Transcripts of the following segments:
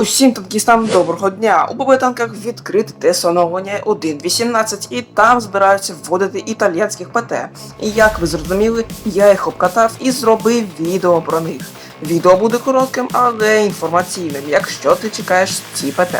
Усім танкістам доброго дня! У ББ відкрите тест оновлення 1.18 і там збираються вводити італійських ПТ. І як ви зрозуміли, я їх обкатав і зробив відео про них. Відео буде коротким, але інформаційним, якщо ти чекаєш ці ПТ.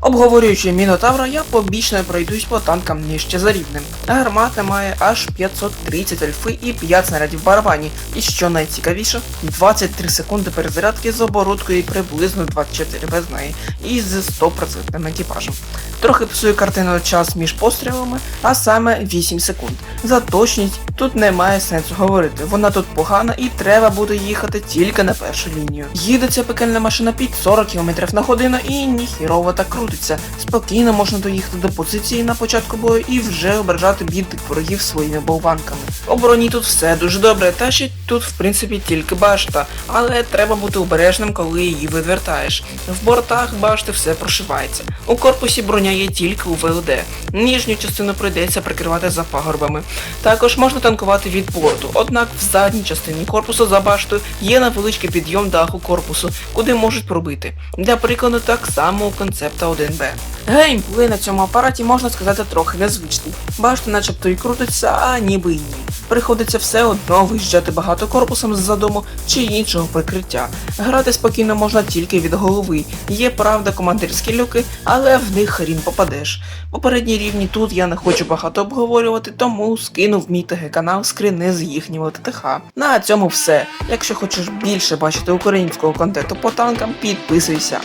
Обговорюючи Мінотавра, я побічно пройдусь по танкам нижче за рівнем. Гармата має аж 530 альфи і 5 снарядів барабані. І що найцікавіше, 23 секунди перезарядки з оборудкою і приблизно 24 без неї, і з 100% екіпажем. Трохи псує картину час між пострілами, а саме 8 секунд. За точність тут немає сенсу говорити, вона тут погана і треба буде їхати тільки на першу лінію. Їде ця пекельна машина під 40 км на годину і ніхірово так крутиться. Спокійно можна доїхати до позиції на початку бою і вже ображати бідних ворогів своїми болванками. У броні тут все дуже добре, та ще тут в принципі тільки башта, але треба бути обережним, коли її вивертаєш. В бортах башти все прошивається. У корпусі броня є тільки у ВЛД. Нижню частину прийдеться прикривати за пагорбами. Також можна танкувати від борту, однак в задній частині корпусу за баштою є невеличкий підйом даху корпусу, куди можуть пробити. Для прикладу так само у концепта 1Б. Геймплей на цьому апараті можна сказати трохи незвичний. Башта начебто і крутиться, а ніби і ні. Приходиться все одно виїжджати багато корпусом з-за дому чи іншого прикриття. Грати спокійно можна тільки від голови. Є правда командирські люки, але в них хрін попадеш. Попередні рівні тут я не хочу багато обговорювати, тому скинув мій ТГ канал скрини з їхнього ТТХ. На цьому все. Якщо хочеш більше бачити українського контенту по танкам, підписуйся.